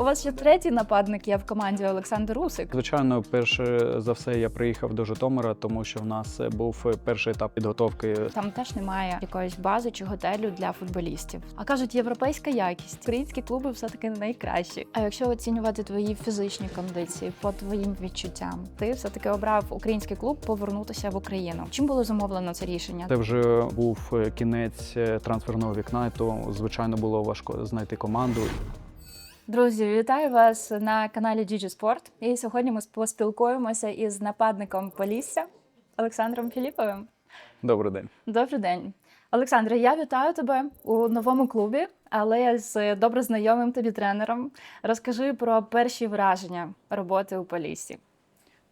У вас ще третій нападник є в команді Олександр Усик. Звичайно, перше за все я приїхав до Житомира, тому що в нас був перший етап підготовки. Там теж немає якоїсь бази чи готелю для футболістів. А кажуть, європейська якість. Українські клуби все таки найкращі. А якщо оцінювати твої фізичні кондиції по твоїм відчуттям, ти все таки обрав український клуб повернутися в Україну. Чим було зумовлено це рішення? Це вже був кінець трансферного вікна, то звичайно було важко знайти команду. Друзі, вітаю вас на каналі GG Sport. І сьогодні ми поспілкуємося із нападником Полісся Олександром Філіповим. Добрий день. Добрий день, Олександре. Я вітаю тебе у новому клубі, але з добре знайомим тобі тренером. Розкажи про перші враження роботи у Поліссі.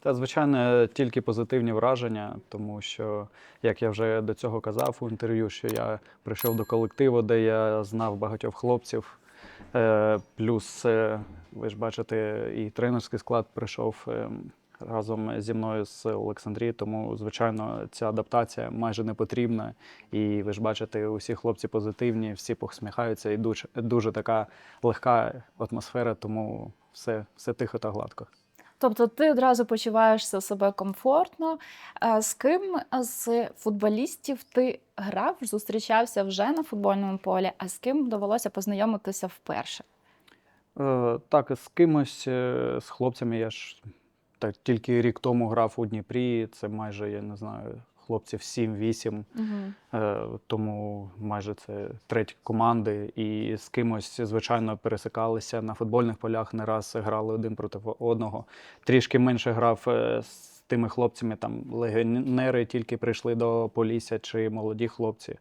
Та звичайно, тільки позитивні враження, тому що, як я вже до цього казав у інтерв'ю, що я прийшов до колективу, де я знав багатьох хлопців. Е, Плюс, е, ви ж бачите, і тренерський склад прийшов е, разом зі мною з Олександрії, тому, звичайно, ця адаптація майже не потрібна. І ви ж бачите, усі хлопці позитивні, всі посміхаються, і дуже, дуже така легка атмосфера, тому все, все тихо та гладко. Тобто ти одразу почуваєшся себе комфортно. З ким з футболістів ти грав, зустрічався вже на футбольному полі, а з ким довелося познайомитися вперше? Е, Так, з кимось, е, з хлопцями я ж так тільки рік тому грав у Дніпрі. Це майже, я не знаю, хлопців 7-8. Угу. Е, Тому майже це треть команди. І з кимось, звичайно, пересикалися на футбольних полях, не раз грали один проти одного. Трішки менше грав е, з тими хлопцями, там легіонери тільки прийшли до Полісся чи молоді хлопці.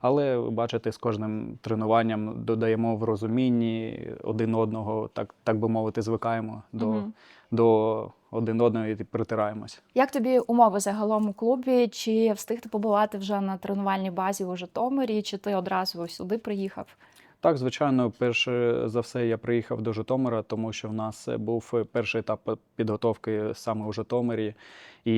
Але бачите, з кожним тренуванням додаємо в розумінні один одного, так, так би мовити, звикаємо до, Мгм. до один одного і притираємось. Як тобі умови загалом у клубі? Чи встиг ти побувати вже на тренувальній базі у Житомирі, чи ти одразу сюди приїхав? Так, звичайно, перше за все я приїхав до Житомира, тому що в нас був перший етап підготовки саме у Житомирі. І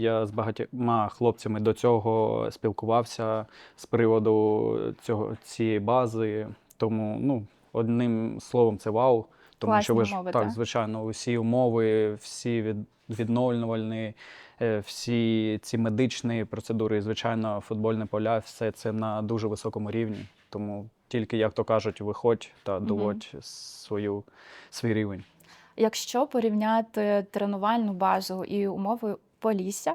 я з багатьма хлопцями до цього спілкувався з приводу цього цієї бази. Тому, ну, одним словом, це вау. Тому Класні що ви ж умови, так, так? звичайно, усі умови, всі від, відновлювальні, е, всі ці медичні процедури, і, звичайно, футбольне поля, все це на дуже високому рівні. Тому тільки, як то кажуть, виходь та доводь свою, свій рівень. Якщо порівняти тренувальну базу і умови Полісся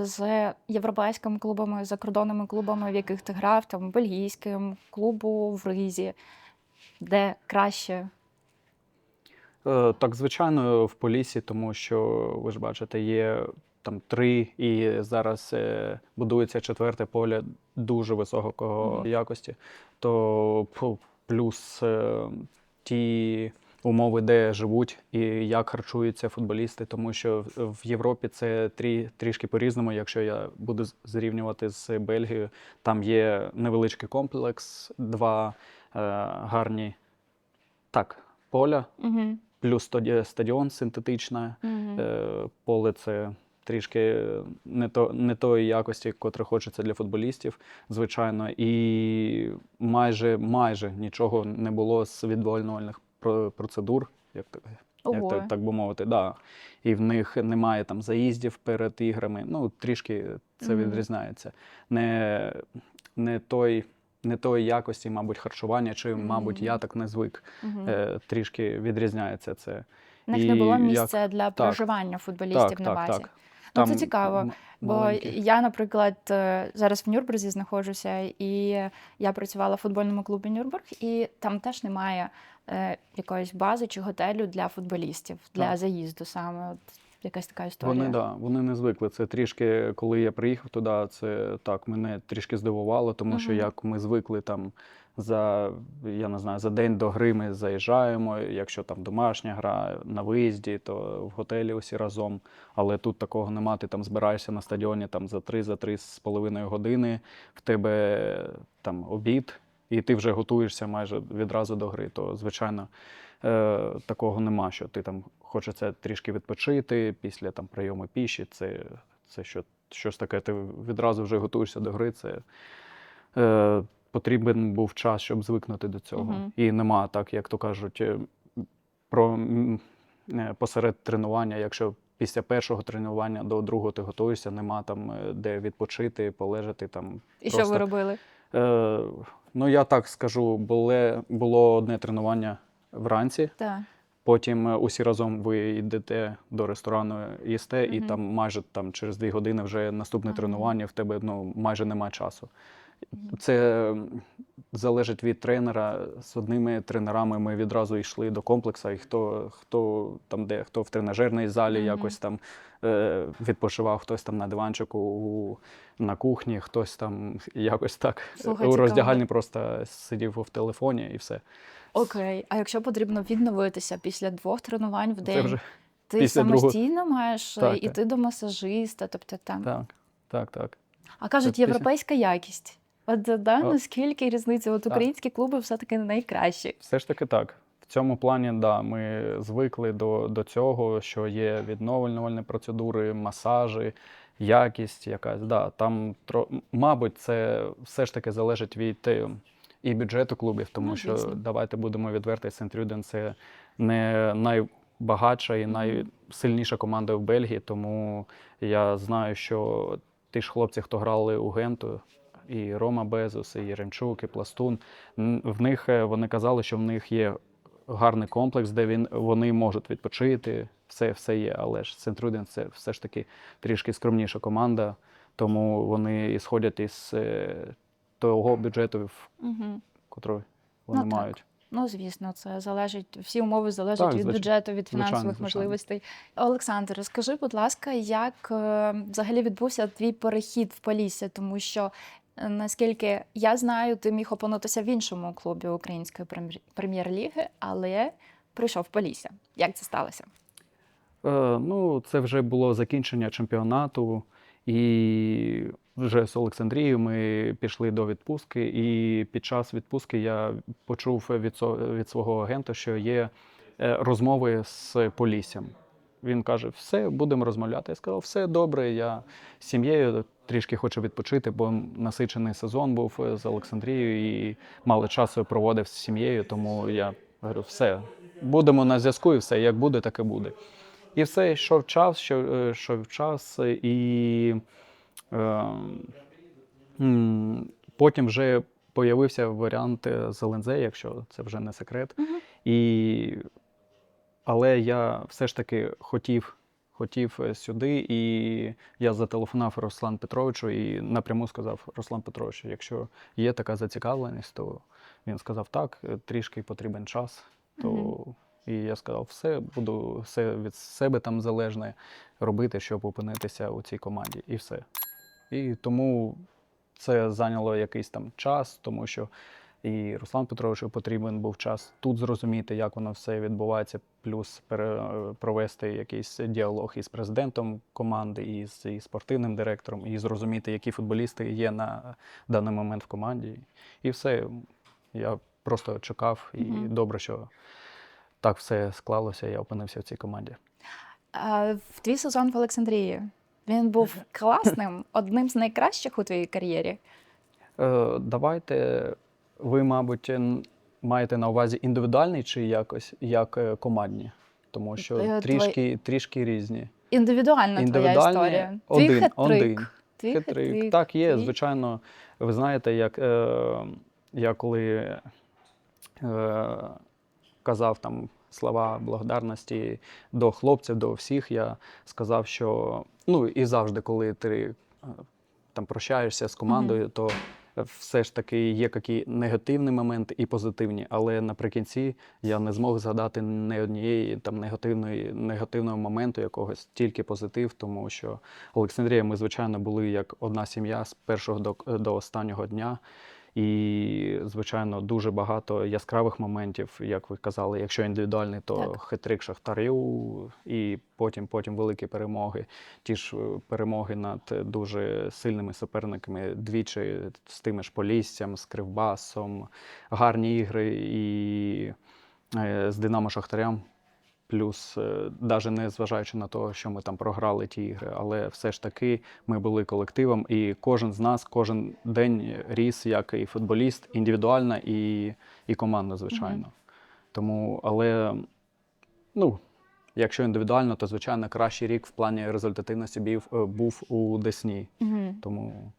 з європейськими клубами, закордонними клубами, в яких ти грав, там бельгійським клубу в Ризі, де краще Так, звичайно, в Полісі, тому що ви ж бачите, є там три, і зараз е, будується четверте поле дуже високого Мгм. якості. То плюс е, ті умови, де живуть і як харчуються футболісти, тому що в- Європі це трі, трішки по-різному. Якщо я буду зрівнювати з Бельгією, там є невеличкий комплекс, два е, гарні так, поля угу. Плюс стадіон синтетичне, Угу. поле це трішки не, то, не тої якості, котре хочеться для футболістів, звичайно. І майже, майже нічого не було з відвольнювальних про- процедур, як, як так, так би мовити. Да. І в них немає там заїздів перед іграми. Ну, трішки це Мгм. відрізняється. Не, не той. Не тої якості, мабуть, харчування, чи, мабуть, я так не звик. Е, трішки відрізняється це. У них не було як- місця для проживання футболістів Так, на базі. так. Ну, це цікаво, Бо я, наприклад, е, зараз в Нюрнберзі знаходжуся, і я працювала в футбольному клубі Нюрнберг, і там теж немає е, якоїсь бази чи готелю для футболістів, для Так. заїзду саме. От якась така історія. Вони, да, вони не звикли. Це трішки, коли я приїхав туди, це так мене трішки здивувало, тому що як ми звикли там за, я не знаю, за день до гри ми заїжджаємо. Якщо там домашня гра на виїзді, то в готелі усі разом. Але тут такого нема. Ти там збираєшся на стадіоні там за три, за три з половиною години. В тебе там обід, і ти вже готуєшся майже відразу до гри. То, звичайно, е, такого нема, що ти там хочеться трішки відпочити після там прийому піші. Це, це що, щось таке, ти відразу вже готуєшся до гри. Це е, потрібен був час, щоб звикнути до цього. Мгм. І нема так, як то кажуть. е, про е, посеред тренування, якщо після першого тренування до другого ти готуєшся, нема там е, де відпочити, полежати там. І що ви робили? Е, ну, я так скажу, було, було одне тренування вранці. Так. Потім е, усі разом ви йдете до ресторану, їсте, і там майже там через дві години вже наступне тренування, в тебе ну, майже немає часу. Це залежить від тренера. З одними тренерами ми відразу йшли до комплексу, і хто, хто там де, хто в тренажерній залі Мгм. якось там е, відпочивав, хтось там на диванчику у, на кухні, хтось там якось так. Слухай, у роздягальні просто сидів в телефоні і все. Окей. А якщо потрібно відновитися після двох тренувань в день, Це вже ти після самостійно маєш е, Так, так. до масажиста, тобто там. так, так, так. А кажуть, європейська якість. От е, да, О. наскільки різниця? От Так. українські клуби все-таки найкращі. Все ж таки так. В цьому плані, да, ми звикли до, до цього, що є відновлювальні процедури, масажі, якість якась. Да, там, тро... мабуть, це все ж таки залежить від е, і бюджету клубів, тому Ну, що звісно. давайте будемо відверті, Сент-Рюден це не найбагатша і найсильніша команда в Бельгії, тому я знаю, що ті ж хлопці, хто грали у Генту, і Рома Безус, і Єремчук, і Пластун. В них е, вони казали, що в них є гарний комплекс, де він вони можуть відпочити. Все, все є. Але ж Сентруден це все ж таки трішки скромніша команда, тому вони ісходять із е, того бюджету, в Угу. котрий вони Ну, мають. Ну, звісно, це залежить, всі умови залежать Так, від звичайно. бюджету, від фінансових звичайно. можливостей. Олександр, розкажи, будь ласка, як е, взагалі відбувся твій перехід в Полісся, тому що. Е, Наскільки я знаю, ти міг опинитися в іншому клубі української прем'єр- прем'єр-ліги, але прийшов Полісся. Як це сталося? Е, ну, це вже було закінчення чемпіонату, і вже з Олександрією ми пішли до відпустки. І під час відпустки я почув від, від свого агента, що є е, розмови з Поліссям. Він каже: все, будемо розмовляти. Я сказав, все добре. Я з сім'єю трішки хочу відпочити, бо насичений сезон був е, з Олександрією і мало часу проводив з сім'єю. Тому я говорю, все, будемо на зв'язку, і все, як буде, так і буде. І все, йшов час, що, е, йшов час, і е, потім вже появився варіант е, з ЛНЗ, якщо це вже не секрет. Мгм. І, але я все ж таки хотів, хотів е, сюди, і я зателефонував Руслан Петровичу і напряму сказав: Руслан Петрович, якщо є така зацікавленість, то він сказав так, е, трішки потрібен час. То Мгм. і я сказав, все, буду все від себе там залежне робити, щоб опинитися у цій команді. І все. І тому це зайняло якийсь там час, тому що і Руслан Петровичу потрібен був час тут зрозуміти, як воно все відбувається, плюс пере, провести якийсь діалог із президентом команди, і з і спортивним директором, і зрозуміти, які футболісти є на даний момент в команді. І все. Я просто чекав, і Мгм. добре, що так все склалося, я опинився в цій команді. А, в твій сезон в Олександрії він був класним, одним з найкращих у твоїй кар'єрі. Е, давайте, ви, мабуть, маєте на увазі індивідуальний чи якось як е, командні? Тому що Е, твої- трішки, трішки різні. Індивідуальна твоя історія. один, твій хет-трик. один. Твій Хитрик. хет-трик, Так, є, твій- звичайно. Ви знаєте, як е, я коли е, казав там слова благодарності до хлопців, до всіх, я сказав, що ну і завжди, коли ти е, там прощаєшся з командою, то все ж таки є які негативні моменти і позитивні. Але наприкінці я не змог згадати не однієї там негативної негативного моменту якогось, тільки позитив, тому що Олександрія, ми звичайно були як одна сім'я з першого до, до останнього дня. І, звичайно, дуже багато яскравих моментів, як ви казали, якщо індивідуальний, то Так. хитрик Шахтарю, і потім, потім великі перемоги. Ті ж е, перемоги над дуже сильними суперниками, двічі з тими ж Поліссям, з Кривбасом, гарні ігри і е, з Динамо Шахтарям. Плюс, навіть не зважаючи на те, що ми там програли ті ігри, але все ж таки ми були колективом, і кожен з нас кожен день ріс як і футболіст, індивідуально, і, і командно, звичайно. Тому, але Ну, якщо індивідуально, то звичайно кращий рік в плані результативності бів- е, був у Десні. Угу. Тому,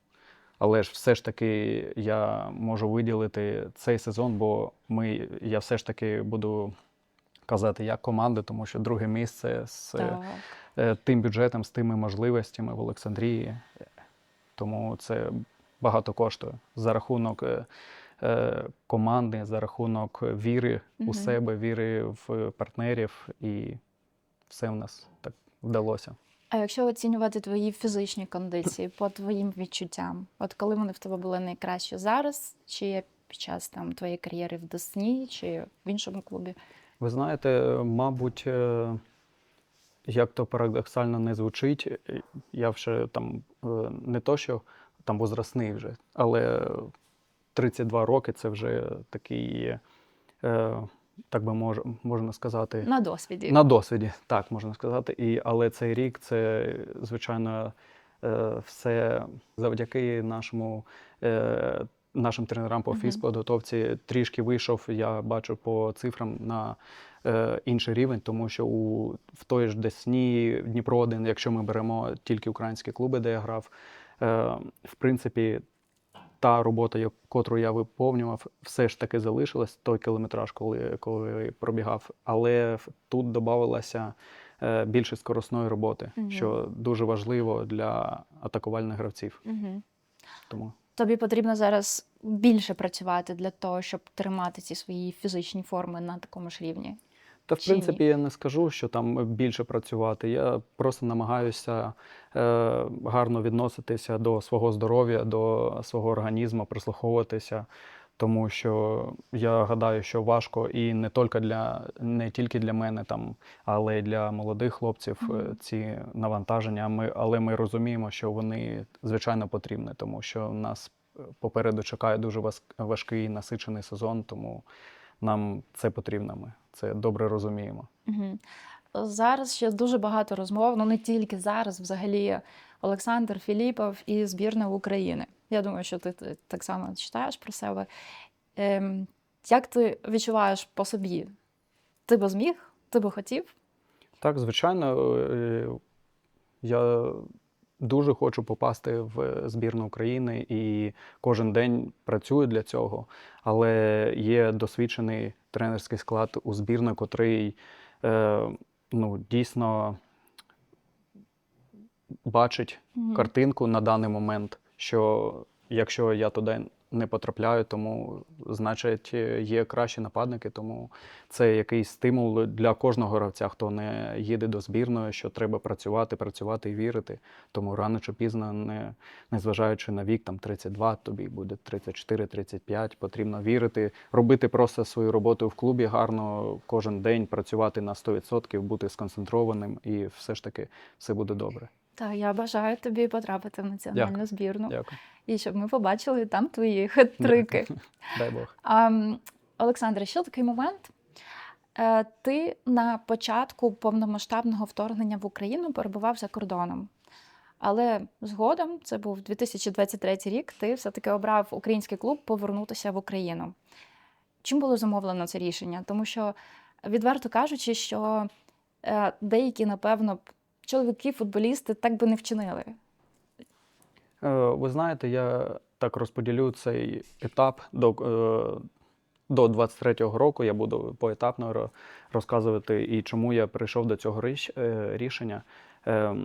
але ж все ж таки я можу виділити цей сезон, бо ми, я все ж таки буду казати як команда, тому що друге місце з Так. е, тим бюджетом, з тими можливостями в Олександрії. Тому це багато коштує за рахунок е, е, команди, за рахунок віри Мгм. у себе, віри в партнерів, і все в нас так вдалося. А якщо оцінювати твої фізичні кондиції по твоїм відчуттям, от коли вони в тебе були найкращі зараз, чи під час там твоєї кар'єри в Десні, чи в іншому клубі? Ви знаєте, мабуть, е, як то парадоксально не звучить, е, я вже там е, не то, що там возрастний вже, але 32 роки це вже такий, так би мож, можна сказати, На досвіді. на досвіді, так можна сказати. І, але цей рік це, звичайно, все завдяки нашому. Нашим тренерам по фізподготовці трішки вийшов, я бачу по цифрам на е, інший рівень, тому що у в той ж Десні, Дніпро 1, якщо ми беремо тільки українські клуби, де я грав, е, в принципі, та робота, як- котру я виповнював, все ж таки залишилась той кілометраж, коли, коли пробігав. Але тут додавалося е, більше скоросної роботи, Мгм. що дуже важливо для атакувальних гравців. Угу. Тому Тобі потрібно зараз більше працювати для того, щоб тримати ці свої фізичні форми на такому ж рівні. Та в Чи ні? принципі я не скажу, що там більше працювати. Я просто намагаюся е, гарно відноситися до свого здоров'я, до свого організму, прислуховуватися. Тому що я гадаю, що важко і не тільки для не тільки для мене, там, але й для молодих хлопців е, ці навантаження. Ми, але ми розуміємо, що вони звичайно потрібні, тому що нас е, попереду чекає дуже важ- важкий насичений сезон, тому нам це потрібно. Ми це добре розуміємо. Угу. Зараз ще дуже багато розмов, ну не тільки зараз, взагалі Олександр Філіпов і збірна України. Я думаю, що ти, так само читаєш про себе. Ем, як ти відчуваєш по собі? Ти би зміг? Ти би хотів? Так, звичайно, е, я дуже хочу попасти в збірну України і кожен день працюю для цього. Але є досвідчений тренерський склад у збірної, котрий е, ну, дійсно бачить Мгм. картинку на даний момент, що якщо я туди не потрапляю, тому значить є кращі нападники. Тому це якийсь стимул для кожного гравця, хто не їде до збірної, що треба працювати, працювати і вірити. Тому рано чи пізно, не, незважаючи на вік, там 32, тобі буде 34-35, потрібно вірити, робити просто свою роботу в клубі гарно кожен день, працювати на 100%, бути сконцентрованим, і все ж таки все буде добре. Так, я бажаю тобі потрапити в національну Дякую. збірну. Дякую. І щоб ми побачили там твої хет-трики. Дай Бог. А, Олександре, ще такий момент. Е, Ти на початку повномасштабного вторгнення в Україну перебував за кордоном. Але згодом, це був 2023 рік, ти все-таки обрав український клуб повернутися в Україну. Чим було замовлено це рішення? Тому що, відверто кажучи, що е, деякі, напевно, чоловіки, футболісти так би не вчинили. Е, Ви знаєте, я так розподілю цей етап до, е, до 23-го року. Я буду поетапно розказувати і чому я прийшов до цього е, рішення. Е,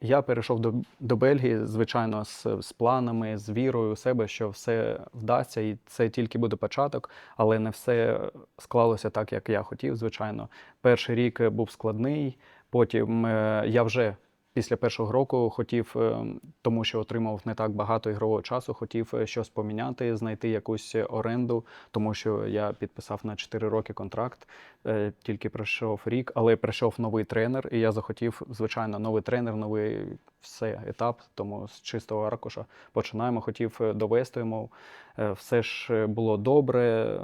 Я перейшов до, до Бельгії, звичайно, з, з планами, з вірою у себе, що все вдасться, і це тільки буде початок, але не все склалося так, як я хотів. Звичайно, перший рік був складний. Потім е, я вже після першого року хотів, е, тому що отримав не так багато ігрового часу, хотів е, щось поміняти, знайти якусь оренду, тому що я підписав на 4 роки контракт, тільки пройшов рік, але прийшов новий тренер, і я захотів, звичайно, новий тренер, новий все етап. Тому з чистого аркуша починаємо. Хотів довести йому. Все ж було добре.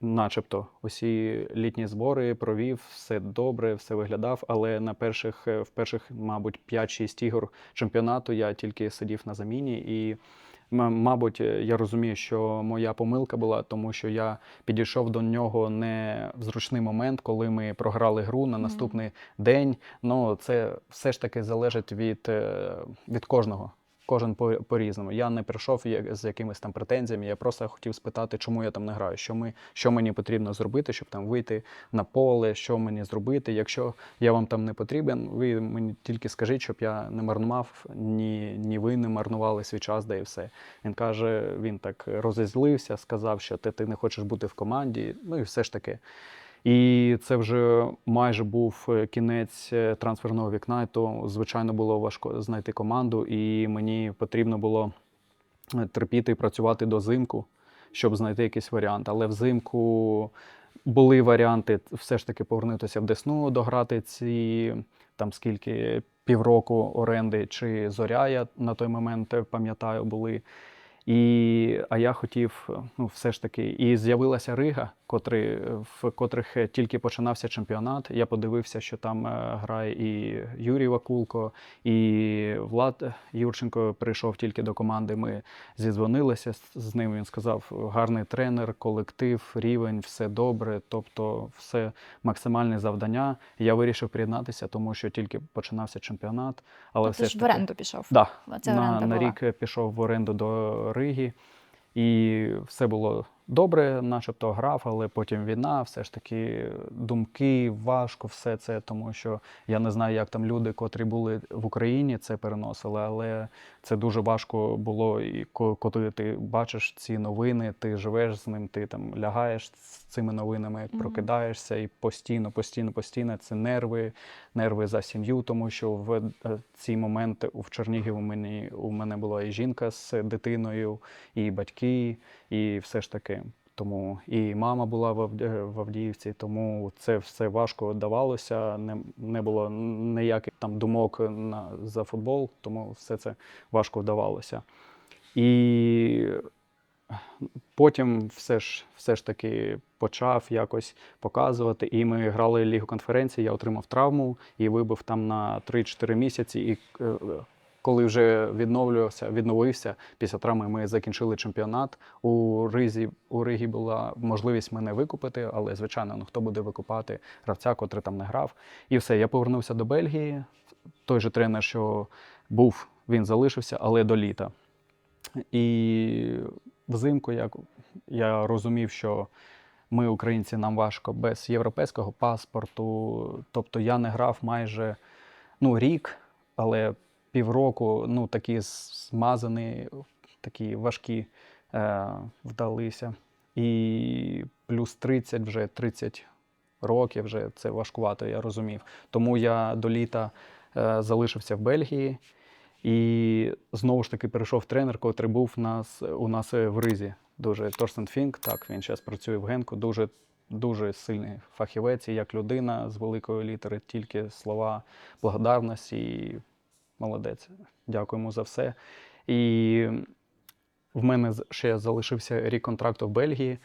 Начебто усі літні збори провів, все добре, все виглядав. Але на перших, е, в перших, мабуть, 5-6 ігор чемпіонату я тільки сидів на заміні, і Мабуть, я розумію, що моя помилка була, тому що я підійшов до нього не в зручний момент, коли ми програли гру на наступний день. Ну, це все ж таки залежить від, е, від кожного. Кожен по- по-різному. Я не прийшов з якимись там претензіями. Я просто хотів спитати, чому я там не граю, що, ми, що мені потрібно зробити, щоб там вийти на поле, що мені зробити. Якщо я вам там не потрібен, ви мені тільки скажіть, щоб я не марнував, ні, ні ви не марнували свій час, де і все. Він каже, він так розізлився, сказав, що ти, ти не хочеш бути в команді. Ну і все ж таки. І це вже майже був е, кінець е, трансферного вікна, то, звичайно, було важко знайти команду, і мені потрібно було е, терпіти і працювати до зимку, щоб знайти якийсь варіант. Але взимку були варіанти все ж таки повернутися в Десну, дограти ці там скільки півроку оренди чи зоря, я на той момент пам'ятаю, були. І, а я хотів, ну, все ж таки, і з'явилася Рига, котрий, в котрих тільки починався чемпіонат. Я подивився, що там е, грає і Юрій Вакулко, і Влад Юрченко прийшов тільки до команди. Ми зідзвонилися з- ним. Він сказав: гарний тренер, колектив, рівень, все добре. Тобто, все максимальне завдання. Я вирішив приєднатися, тому що тільки починався чемпіонат. Але ти все ж в оренду пішов. Да, Це на, оренда на рік пішов в оренду до Риги, і все було добре, начебто грав, але потім війна, все ж таки думки, важко все це, тому що я не знаю, як там люди, котрі були в Україні, це переносили, але це дуже важко було. І коли ти бачиш ці новини, ти живеш з ним, ти там лягаєш з цими новинами, Мгм. прокидаєшся і постійно, постійно, постійно це нерви, нерви за сім'ю, тому що в е, ці моменти в Чернігів у мені у мене була і жінка з дитиною, і батьки, і все ж таки. Тому і мама була в Авдіївці, тому це все важко давалося. Не, не було ніяких там думок на, за футбол, тому все це важко вдавалося. І потім все ж, все ж таки почав якось показувати. І ми грали Лігу конференції, я отримав травму і вибив там на 3-4 місяці. І е, коли вже відновлювався, відновився після травми, ми закінчили чемпіонат. У Ризі у Ригі була можливість мене викупити, але звичайно, ну хто буде викупати гравця, котрий там не грав. І все, я повернувся до Бельгії. Той же тренер, що був, він залишився, але до літа. І взимку як я розумів, що ми, українці, нам важко без європейського паспорту. Тобто я не грав майже ну, рік, але півроку ну, такі змазані, такі важкі е, вдалися. І плюс 30 вже 30 років вже це важкувато, я розумів. Тому я до літа е, залишився в Бельгії. І знову ж таки перейшов тренер, котрий був нас, у нас е, в Ризі. Дуже Торстен Фінк, так, він зараз працює в Генку, дуже, дуже сильний фахівець, і як людина з великої літери, тільки слова благодарності молодець. Дякуємо за все. І в мене ще залишився рік контракту в Бельгії,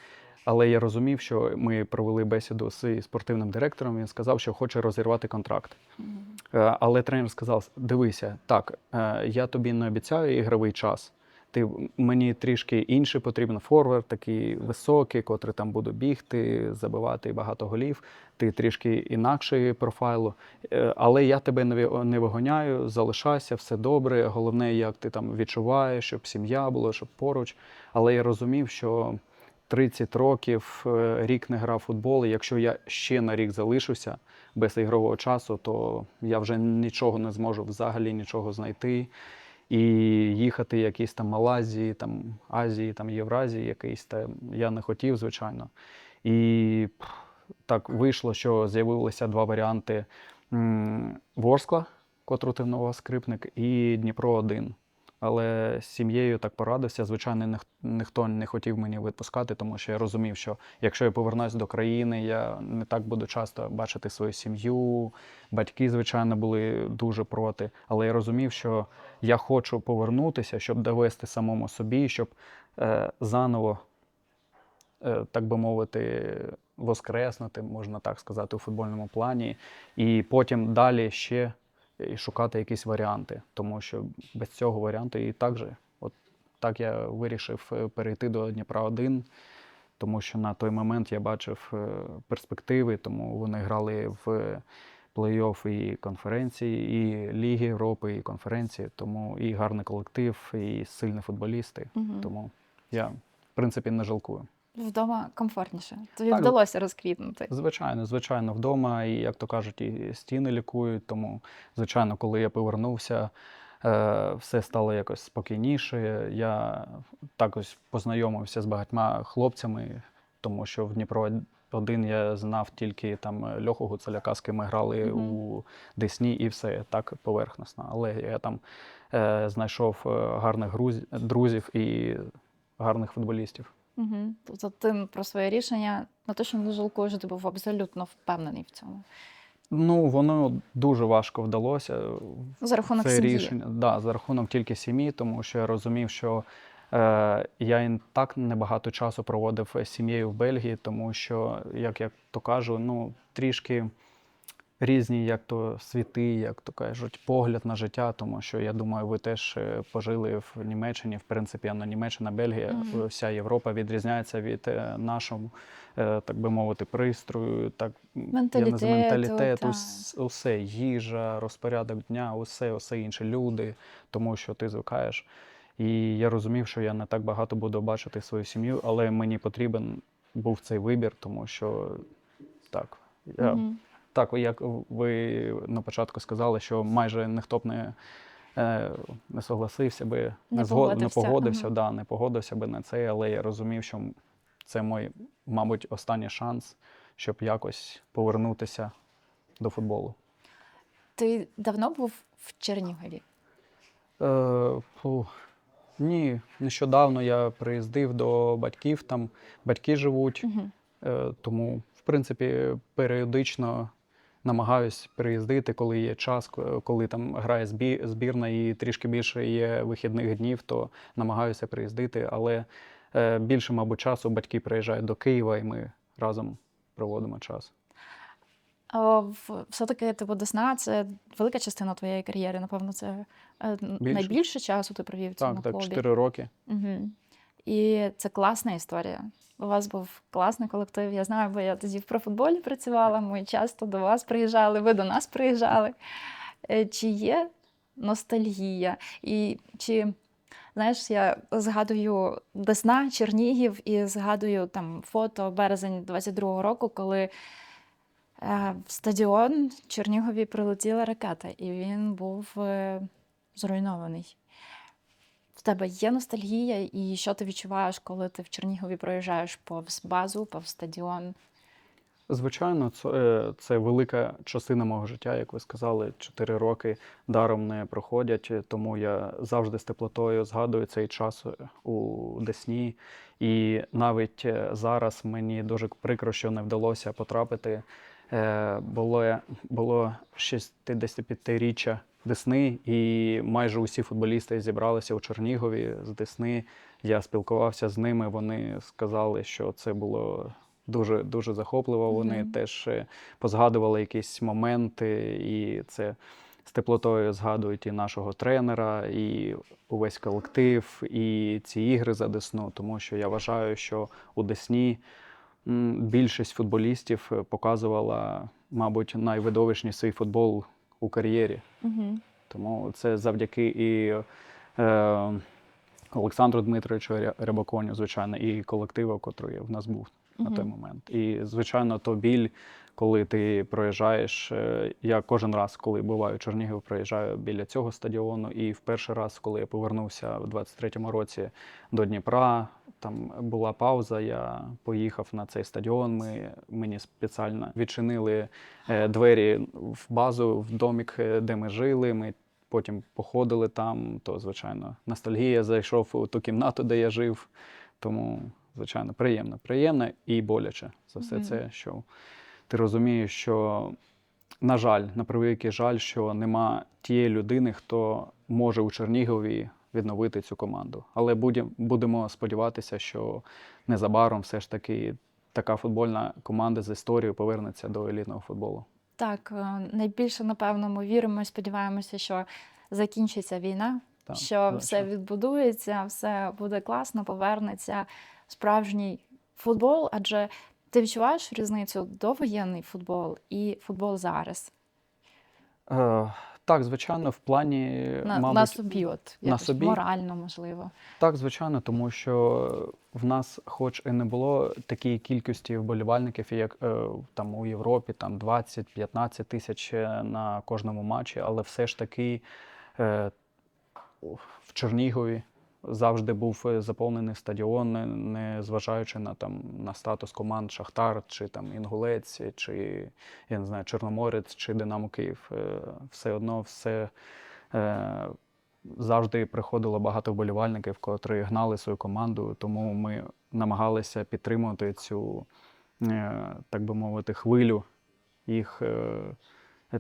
але я розумів, що ми провели бесіду з спортивним директором. Він сказав, що хоче розірвати контракт. Mm -hmm. Але тренер сказав: дивися, так, е, я тобі не обіцяю ігровий час. Ти мені трішки інший потрібен форвард, такий високий, котрий там буде бігти, забивати багато голів. Ти трішки інакший профайлу. Е, Але я тебе не вигоняю, залишайся, все добре. Головне, як ти там відчуваєш, щоб сім'я була, щоб поруч. Але я розумів, що 30 років, е, рік не грав футбол, і якщо я ще на рік залишуся без ігрового часу, то я вже нічого не зможу взагалі нічого знайти. І їхати якісь там Малайзії, там Азії, там Євразії, якийсь там я не хотів, звичайно. І так вийшло, що з'явилися два варіанти: Ворскла, котру тренував скрипник, і Дніпро 1. Але з сім'єю так порадився. Звичайно, ніх- ніхто не хотів мені відпускати, тому що я розумів, що якщо я повернусь до країни, я не так буду часто бачити свою сім'ю. Батьки, звичайно, були дуже проти. Але я розумів, що я хочу повернутися, щоб довести самому собі, щоб е, заново, е, так би мовити, воскреснути, можна так сказати, у футбольному плані, і потім далі ще і шукати якісь варіанти, тому що без цього варіанту і так же от так я вирішив е, перейти до Дніпра 1 тому що на той момент я бачив е, перспективи, тому вони грали в плей-офф і конференції, і Ліги Європи, і конференції, тому і гарний колектив, і сильні футболісти. Мгм. Тому я, в принципі, не жалкую. Вдома комфортніше. Тобі Так. вдалося розквітнути. Звичайно, звичайно, вдома, і як то кажуть, і стіни лікують. Тому, звичайно, коли я повернувся, е, все стало якось спокійніше. Я також познайомився з багатьма хлопцями, тому що в Дніпро один я знав тільки там Льоху Гуцуляка, з ким ми грали Мгм. у Десні, і все так поверхносно. Але я там е, знайшов е, гарних друзів і гарних футболістів. Угу. Тобто ти про своє рішення на те, що не жалкуєш, ти був абсолютно впевнений в цьому. Ну, воно дуже важко вдалося. За рахунок це сім'ї. рішення. Да, за рахунок тільки сім'ї, тому що я розумів, що е, я і так небагато часу проводив з сім'єю в Бельгії, тому що, як я то кажу, ну трішки різні, як то світи, як то кажуть, погляд на життя, тому що я думаю, ви теж е, пожили в Німеччині. В принципі, а на Німеччина, Бельгія, Мгм. вся Європа відрізняється від е, нашого, е, так би мовити, пристрою, так я не знаю, Менталітету, менталітет, ус- усе, їжа, розпорядок дня, усе, усе інше, люди, тому що ти звикаєш. І я розумів, що я не так багато буду бачити свою сім'ю, але мені потрібен був цей вибір, тому що так. Я, Мгм. Так, як ви на початку сказали, що майже ніхто б не, е, не согласився би, Не не, згод, не погодився, погодився, ага. да, не погодився би на це, але я розумів, що це мій, мабуть, останній шанс, щоб якось повернутися до футболу. Ти давно був в Чернігові? Е, фу, ні, нещодавно я приїздив до батьків, там батьки живуть. Угу. Е, Тому, в принципі, періодично намагаюсь приїздити, коли є час, коли там грає збірна і трішки більше є вихідних днів, то намагаюся приїздити. Але е, більше, мабуть, часу батьки приїжджають до Києва, і ми разом проводимо час. Все-таки типу, Десна це велика частина твоєї кар'єри. Напевно, це е, Більше. найбільше часу ти провів цьому Так, так, клубі. 4 роки. Угу. І це класна історія. У вас був класний колектив. Я знаю, бо я тоді в профутболі працювала. Ми часто до вас приїжджали, ви до нас приїжджали. Е, Чи є ностальгія? І чи знаєш, я згадую Десна, Чернігів і згадую там фото березень 22-го року, коли е, в стадіон Чернігові прилетіла ракета, і він був е, зруйнований. В тебе є ностальгія, і що ти відчуваєш, коли ти в Чернігові проїжджаєш повз базу, повз стадіон? Звичайно, це, е, це велика частина мого життя, як ви сказали, 4 роки даром не проходять, е, тому я завжди з теплотою згадую цей час е, у Десні. І навіть зараз мені дуже прикро, що не вдалося потрапити. Е, Було, було 65-річчя Десни, і майже усі футболісти зібралися у Чернігові з Десни. Я спілкувався з ними. Вони сказали, що це було дуже дуже захопливо. Вони Мгм. теж е, позгадували якісь моменти, і це з теплотою згадують і нашого тренера, і увесь колектив, і ці ігри за Десну. Тому що я вважаю, що у Десні більшість футболістів е, показувала, мабуть, найвидовищніший свій футбол у кар'єрі. Угу. Тому це завдяки і е, Олександру Дмитровичу Рябоконю, звичайно, і колективу, який в нас був на той момент. І, звичайно, то біль, коли ти проїжджаєш. е, Я кожен раз, коли буваю в Чернігів, проїжджаю біля цього стадіону. І в перший раз, коли я повернувся в 23-му році до Дніпра, там була пауза. Я поїхав на цей стадіон. Ми мені спеціально відчинили е, двері в базу, в домік, е, де ми жили. Ми потім походили там. То, звичайно, ностальгія зайшов у ту кімнату, де я жив. Тому, звичайно, приємно. Приємно і боляче за все Мгм. це, що ти розумієш, що, на жаль, на превеликий жаль, що нема тієї людини, хто може у Чернігові відновити цю команду. Але будемо сподіватися, що незабаром все ж таки така футбольна команда з історією повернеться до елітного футболу. Так, е, найбільше, напевно, ми віримо і сподіваємося, що закінчиться війна, Так, що все відбудується, все буде класно, повернеться справжній футбол. Адже ти відчуваєш різницю довоєнний футбол і футбол зараз Е, так, звичайно, в плані, на, мабуть, на собі, от на собі? морально можливо. Так, звичайно, тому що в нас, хоч і не було такої кількості вболівальників, як е, там у Європі, там 20-15 тисяч е, на кожному матчі, але все ж таки е, в Чернігові завжди був е, заповнений стадіон, не- не зважаючи на там на статус команд Шахтар, чи там Інгулець, чи я не знаю, Чорноморець, чи Динамо Київ. Е, Все одно все. Е, завжди приходило багато вболівальників, котрі гнали свою команду, тому ми намагалися підтримувати цю, е, так би мовити, хвилю їх е,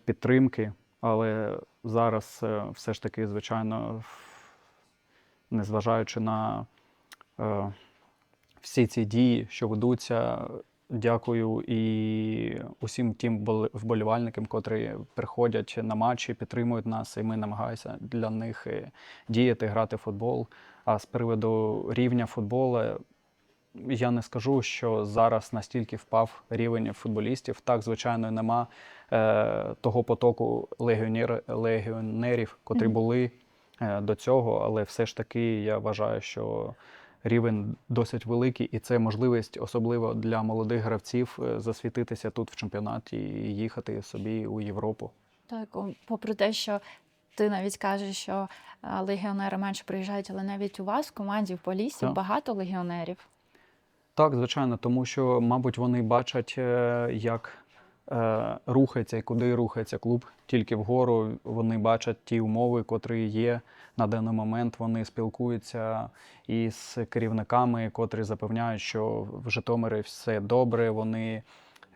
підтримки. Але зараз е, все ж таки, звичайно, незважаючи на е, всі ці дії, що ведуться, дякую і усім тим вболівальникам, котрі приходять на матчі, підтримують нас, і ми намагаємося для них е, діяти, грати в футбол. А з приводу рівня футболу, я не скажу, що зараз настільки впав рівень футболістів. Так, звичайно, нема е, того потоку легіонер, легіонерів, котрі були до цього, але все ж таки я вважаю, що рівень досить великий, і це можливість, особливо для молодих гравців, е, засвітитися тут в чемпіонаті і їхати собі у Європу. Так, попри те, що ти навіть кажеш, що е, легіонери менше приїжджають, але навіть у вас в команді в Поліссі Так. багато легіонерів. Так, звичайно, тому що, мабуть, вони бачать, е, як е, рухається і куди рухається клуб. Тільки вгору вони бачать ті умови, котрі є на даний момент. Вони спілкуються із керівниками, котрі запевняють, що в Житомирі все добре. Вони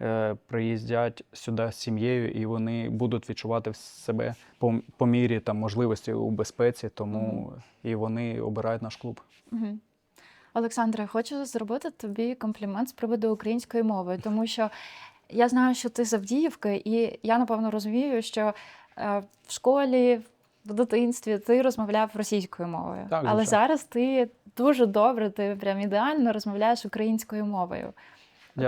е, приїздять сюди з сім'єю і вони будуть відчувати себе по, по мірі там можливості у безпеці, тому і вони обирають наш клуб. Угу. Олександре, хочу зробити тобі комплімент з приводу української мови, тому що я знаю, що ти з Авдіївки, і я напевно розумію, що е, в школі, в дитинстві ти розмовляв російською мовою. Так, Але зараз ти дуже добре, ти прям ідеально розмовляєш українською мовою.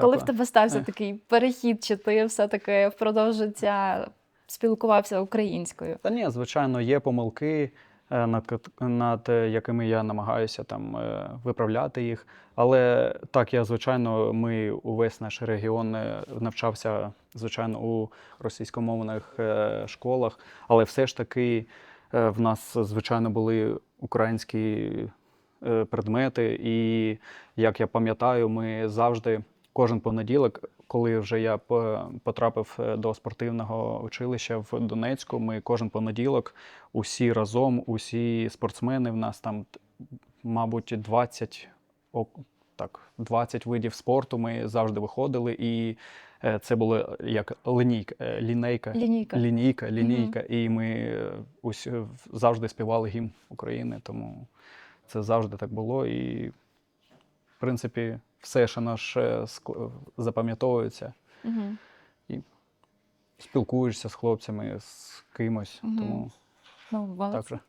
Коли в тебе стався Е. такий перехід, чи ти все-таки впродовж життя спілкувався українською? Та ні, звичайно, є помилки, над, кот- над е, якими я намагаюся там е, виправляти їх. Але так, я звичайно, ми увесь наш регіон е, навчався, звичайно, у російськомовних е, школах, але все ж таки е, в нас, звичайно, були українські е, предмети. І як я пам'ятаю, ми завжди кожен понеділок, коли вже я потрапив е, до спортивного училища в Донецьку, ми кожен понеділок усі разом, усі спортсмени, в нас там, мабуть, 20, так, 20 видів спорту. Ми завжди виходили, і е, це було як лінійка, е, лінейка. Лінійка. Лінійка, лінійка, і ми ось завжди співали гімн України, тому це завжди так було. І, в принципі, все, що наше ск- запам'ятовується, Угу. спілкуєшся з хлопцями, з кимось. Мгм. Тому Ну, так же.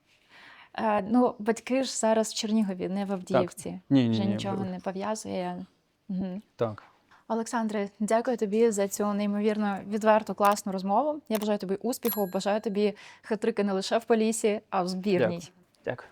Е, ну, батьки ж зараз в Чернігові, не в Авдіївці. Ні, ні, Вже ні, нічого ви- не пов'язує. Угу. Так. Олександре, дякую тобі за цю неймовірно відверту класну розмову. Я бажаю тобі успіху, бажаю тобі хитрики не лише в полісі, а в збірній. Дякую.